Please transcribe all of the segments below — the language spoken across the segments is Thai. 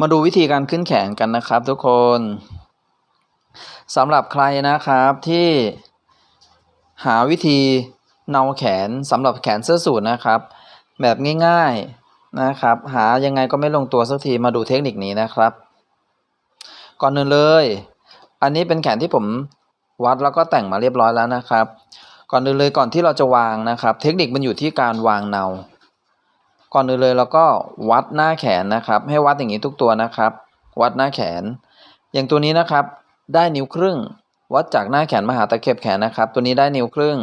มาดูวิธีการขึ้นแขนกันนะครับทุกคนสำหรับใครนะครับที่หาวิธีเนาแขนสำหรับแขนเสื้อสูทนะครับ แบบง่ายๆนะครับ หายังไงก็ไม่ลงตัวสักทีมาดูเทคนิคนี้นะครับ ก่อนอื่นเลย อันนี้เป็นแขนที่ผมวัดแล้วก็แต่งมาเรียบร้อยแล้วนะครับ ก่อนอื่นเลยก่อนที่เราจะวางนะครับ เทคนิคมันอยู่ที่การวางเนา ก่อนอื่นเลยเราก็วัดหน้าแขนนะครับ ให้วัดอย่างนี้ทุกตัวนะครับ วัดหน้าแขน อย่างตัวนี้นะครับ ได้นิ้วครึ่ง วัดจากหน้าแขนมาหาตะเข็บแขนนะครับ ตัวนี้ได้นิ้วครึ่ง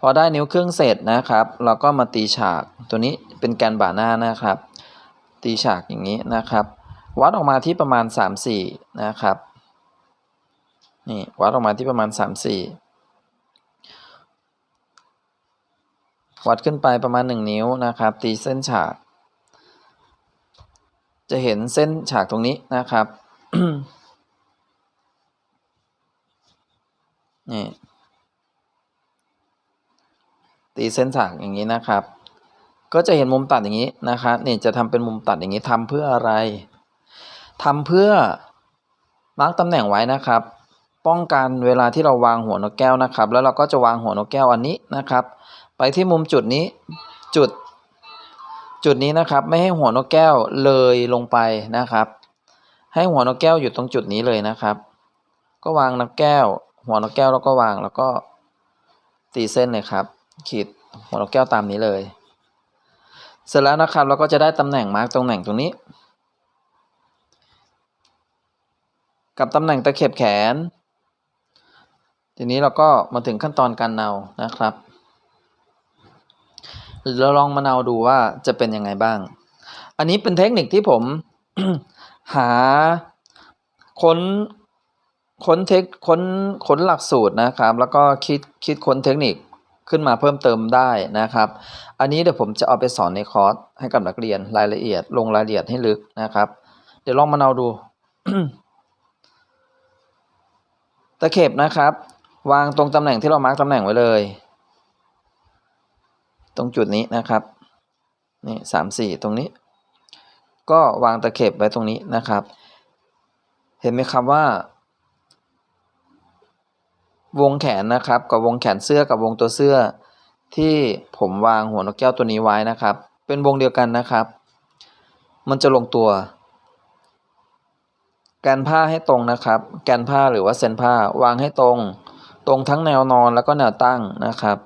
พอได้นิ้วครึ่งเสร็จนะครับ เราก็มาตีฉาก ตัวนี้เป็นแกนบ่าหน้านะครับ ตีฉากอย่างนี้นะครับ วัดออกมาที่ประมาณ 3-4 นะครับนี่วัดออกมาที่ประมาณ 3-4 วัดขึ้นไปประมาณ 1 นิ้วนะครับ ตีเส้นฉาก จะเห็นเส้นฉากตรงนี้นะครับนี่ตีเส้นฉากอย่างนี้นะครับ ก็จะเห็นมุมตัดอย่างนี้นะครับนี่จะทำเป็นมุมตัดอย่างนี้ทำเพื่ออะไรทำเพื่อมาร์กตำแหน่งไว้นะครับ ป้องกันเวลาที่เราวางหัวนกแก้วนะครับ แล้วเราก็จะวางหัวนกแก้วอันนี้นะครับ ไปที่มุมจุดนี้จุดจุดนี้นะครับไม่ให้หัวนกแก้วเลยลงไปนะครับ ให้หัวนกแก้วอยู่ตรงจุดนี้เลยนะครับ ก็วางนกแก้ว หัวนกแก้วแล้วก็วางแล้วก็ตีเส้นเลยครับ ขีดหัวนกแก้วตามนี้เลย เสร็จแล้วนะครับเราก็จะได้ตำแหน่งมาร์กตำแหน่งตรงนี้ กับตำแหน่งตะเข็บแขน ทีนี้เราก็มาถึงขั้นตอนการเนานะครับ เราลองมาเนาดูว่าจะเป็นยังไงบ้าง อันนี้เป็นเทคนิคที่ผมหาค้นค้นเทคค้นค้นหลักสูตรนะครับ แล้วก็คิดคิดค้นเทคนิคขึ้นมาเพิ่มเติมได้นะครับ อันนี้เดี๋ยวผมจะเอาไปสอนในคอร์สให้กับนักเรียนรายละเอียด ลงรายละเอียดให้ลึกนะครับ เดี๋ยวลองมาเนาดูตะเข็บนะครับ วางตรงตำแหน่งที่เรามาร์กตำแหน่งไว้เลย ตรงจุดนี้นะครับนี่สามสี่ตรงนี้ ก็วางตะเข็บไว้ตรงนี้นะครับ เห็นไหมครับว่า วงแขนนะครับ กับวงแขนเสื้อกับวงตัวเสื้อ ที่ผมวางหัวนกแก้วตัวนี้ไว้นะครับ เป็นวงเดียวกันนะครับ มันจะลงตัวแกนผ้าให้ตรงนะครับ แกนผ้าหรือว่าเส้นผ้าวางให้ตรง ตรงทั้งแนวนอนแล้วก็แนวตั้งนะครับ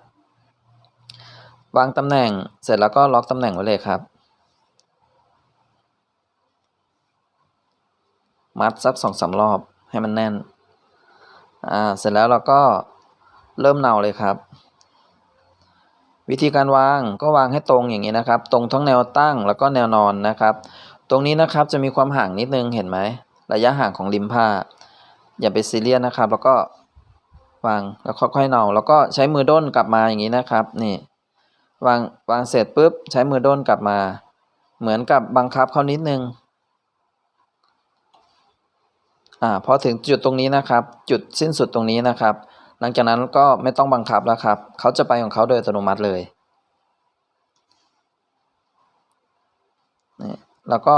วางตำแหน่งเสร็จแล้วก็ล็อกตำแหน่งไว้เลยครับ มัดสักสองสามรอบให้มันแน่น อ่า เสร็จแล้วเราก็เริ่มเนาเลยครับ วิธีการวางก็วางให้ตรงอย่างนี้นะครับ ตรงทั้งแนวตั้งแล้วก็แนวนอนนะครับ ตรงนี้นะครับจะมีความห่างนิดนึงเห็นไหม ระยะห่างของริมผ้า อย่าไปซีเรียสนะครับ แล้วก็วางแล้วค่อยๆเนาแล้วก็ใช้มือด้นกลับมาอย่างนี้นะครับ นี่ วางวางเสร็จปุ๊บใช้มือด้นกลับมา เหมือนกับบังคับเขานิดนึงอ่าพอถึงจุดตรงนี้นะครับ จุดสิ้นสุดตรงนี้นะครับ หลังจากนั้นก็ไม่ต้องบังคับแล้วครับเขาจะไปของเขาโดยอัตโนมัติเลยนี่แล้วก็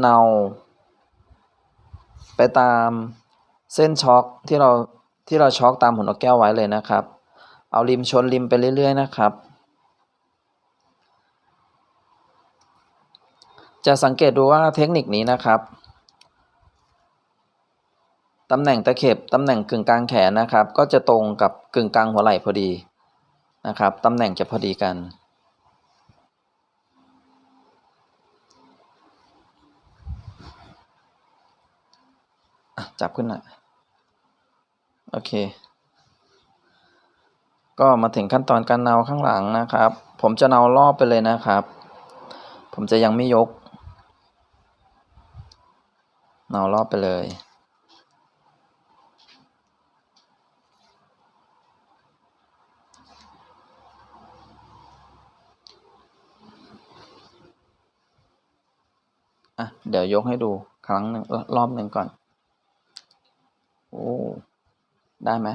เนาไปตามเส้นช็อคที่เราที่เราช็อคตามหัวนกแก้วไว้เลยนะครับ เอาริมชนริมไปเรื่อย ๆ นะครับ จะสังเกตดูว่าเทคนิคนี้นะครับตำแหน่งตะเข็บตำแหน่งกึ่งกลางแขนนะครับ ก็จะตรงกับกึ่งกลางหัวไหล่พอดีนะครับตำแหน่งจะพอดีกัน จับขึ้นหน่อยโอเค ก็มาถึงขั้นตอนการเนาข้างหลังนะครับ ผมจะเนารอบไปเลยนะครับ ผมจะยังไม่ยก เนารอบไปเลย อะ เดี๋ยวยกให้ดูครั้งหนึ่งรอบหนึ่งก่อน โอ้ ได้ไหม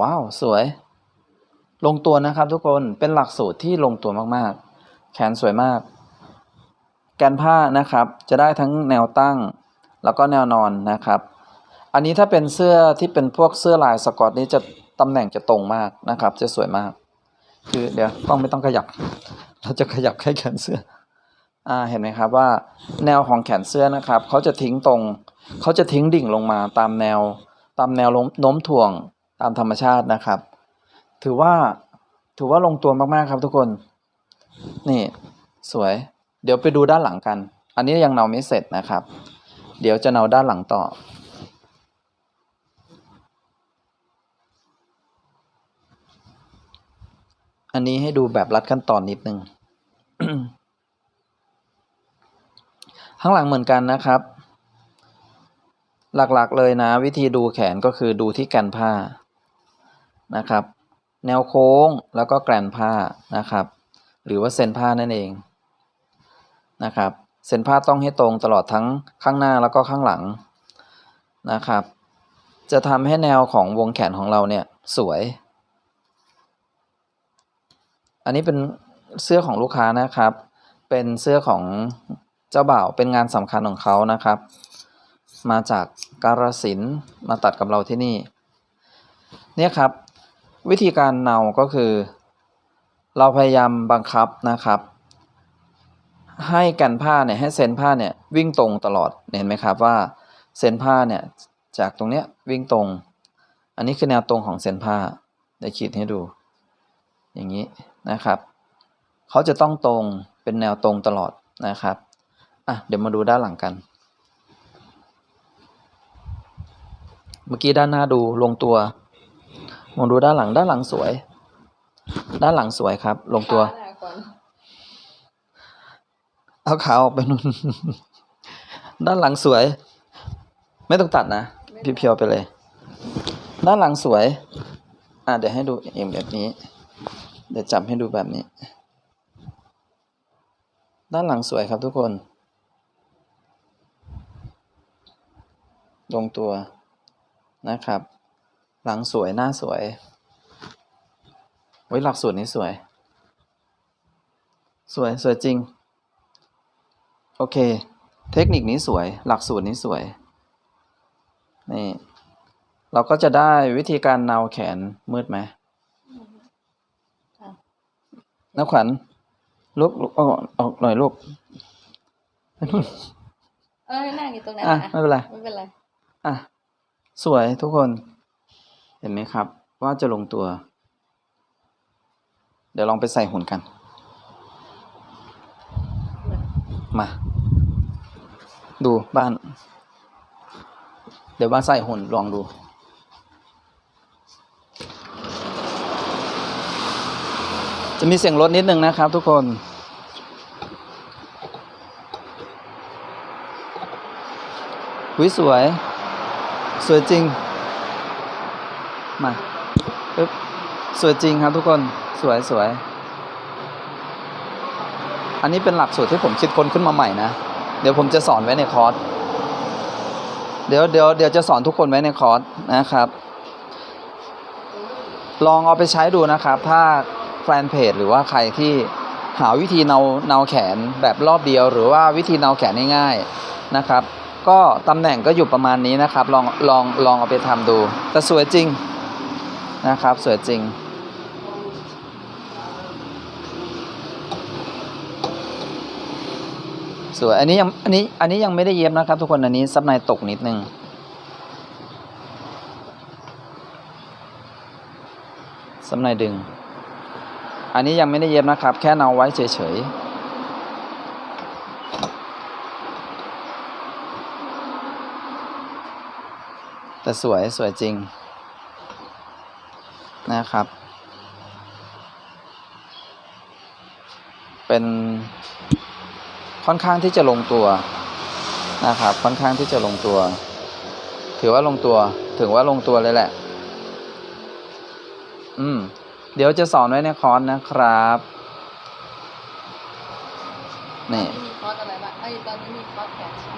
ว้าว สวย ลงตัวนะครับทุกคนเป็นหลักสูตรที่ลงตัวมากๆ แขนสวยมาก แกนผ้านะครับจะได้ทั้งแนวตั้งแล้วก็แนวนอนนะครับ อันนี้ถ้าเป็นเสื้อที่เป็นพวกเสื้อลายสกอตนี่จะตำแหน่งจะตรงมากนะครับ จะสวยมาก คือเดี๋ยวกล้องไม่ต้องขยับ เราจะขยับแค่แขนเสื้ออ่าเห็นไหมครับว่าแนวของแขนเสื้อนะครับเขาจะทิ้งตรงเขาจะทิ้งดิ่งลงมาตามแนว ตามแนวโน้มถ่วง ตามธรรมชาตินะครับ ถือว่าถือว่าลงตัวมากๆครับทุกคน นี่สวย เดี๋ยวไปดูด้านหลังกัน อันนี้ยังเนาไม่เสร็จนะครับ เดี๋ยวจะเนาด้านหลังต่อ อันนี้ให้ดูแบบรัดขั้นตอนนิดนึงข้างหลังเหมือนกันนะครับ หลักๆเลยนะ วิธีดูแขนก็คือดูที่แกนผ้า นะครับ แนวโค้งแล้วก็แกนผ้านะครับ หรือว่าเส้นผ้านั่นเองนะครับ เส้นผ้าต้องให้ตรงตลอดทั้งข้างหน้าแล้วก็ข้างหลังนะครับ จะทำให้แนวของวงแขนของเราเนี่ยสวย อันนี้เป็นเสื้อของลูกค้านะครับ เป็นเสื้อของเจ้าบ่าวเป็นงานสำคัญของเขานะครับ มาจากการสินมาตัดกับเราที่นี่ เนี่ยครับ วิธีการเนาก็คือ เราพยายามบังคับนะครับ ให้กันผ้าเนี่ยให้เส้นผ้าเนี่ยวิ่งตรงตลอดเห็นไหมครับว่าเส้นผ้าเนี่ยจากตรงเนี้ยวิ่งตรง อันนี้คือแนวตรงของเส้นผ้าเดี๋ยวขีดให้ดู อย่างนี้นะครับเขาจะต้องตรงเป็นแนวตรงตลอดนะครับอะเดี๋ยวมาดูด้านหลังกัน เมื่อกี้ด้านหน้าดูลงตัว มองดูด้านหลังด้านหลังสวย ด้านหลังสวยครับ ลงตัว เอาขาออกไปนู่นด้านหลังสวย ไม่ต้องตัดนะเพียวๆไปเลย ด้านหลังสวย อะเดี๋ยวให้ดูเองแบบนี้ เดี๋ยวจับให้ดูแบบนี้ ด้านหลังสวยครับทุกคน ลงตัวนะครับ หลังสวยหน้าสวยไว้ยหลักสูตรนี้สวย สวย สวยจริง โอเค เทคนิคนี้สวย หลักสูตรนี้สวย นี่ เราก็จะได้วิธีการเนาแขนมืดไหมค่ะนักขวัญลุกลุกออกออกหน่อยลูกเอ้ยนั่งอยู่ตรงนั้นอะอะไม่เป็นไร ไม่เป็นไร อะ สวยทุกคน เห็นไหมครับ ว่าจะลงตัว เดี๋ยวลองไปใส่หุ่นกัน มา ดูบ้าน เดี๋ยวบ้านใส่หุ่นลองดูจะมีเสียงรถนิดนึงนะครับทุกคน วิสวย สวยจริง มาปึ๊บสวยจริงครับทุกคนสวยสวย อันนี้เป็นหลักสูตรที่ผมคิดค้นขึ้นมาใหม่นะ เดี๋ยวผมจะสอนไว้ในคอร์สเดี๋ยวเดี๋ยวเดี๋ยวจะสอนทุกคนไว้ในคอร์สนะครับ ลองเอาไปใช้ดูนะครับ ถ้าแฟนเพจหรือว่าใครที่หาวิธีเนาเนาแขนแบบรอบเดียว หรือว่าวิธีเนาแขนง่ายๆนะครับ ก็ตำแหน่งก็อยู่ประมาณนี้นะครับ ลองลองลองเอาไปทำดู แต่สวยจริง นะครับ สวยจริง สวย อันนี้ยังอันนี้อันนี้ยังไม่ได้เย็บนะครับ ทุกคนอันนี้ซับในตกนิดนึงสำในดึง อันนี้ยังไม่ได้เย็บนะครับ แค่เนาไว้เฉยๆแต่สวย สวยจริง นะครับ เป็นค่อนข้างที่จะลงตัวนะครับ ค่อนข้างที่จะลงตัว ถือว่าลงตัว ถือว่าลงตัวเลยแหละ อืม เดี๋ยวจะสอนไว้ในคอร์สนะครับ นี่ มีคอร์สอะไรบ้างไอ้ยตอนนี้มีคอร์สแขนใช่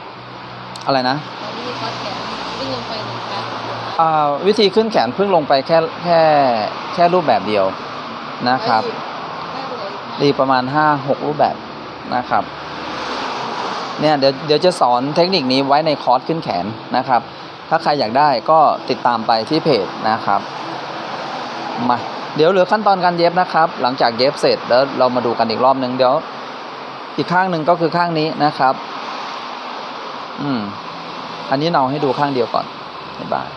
อะไรนะมีคอสแขนวิ่งลงไปหนึ่งครั้งอ่าวิธีขึ้นแขนเพิ่งลงไปแค่แค่แค่รูปแบบเดียวนะครับ ได้ประมาประมาณ 5-6 รูปแบบนะครับ เนี่ยเดี๋ยวเดี๋ยวจะสอนเทคนิคนี้ไว้ในคอร์สขึ้นแขนนะครับ ถ้าใครอยากได้ก็ติดตามไปที่เพจนะครับ มา เดี๋ยวเหลือขั้นตอนการเย็บนะครับ หลังจากเย็บเสร็จแล้วเรามาดูกันอีกรอบนึงเดี๋ยว อีกข้างหนึ่งก็คือข้างนี้นะครับ อืม อันนี้เราให้ดูข้างเดียวก่อนบ๊ายบาย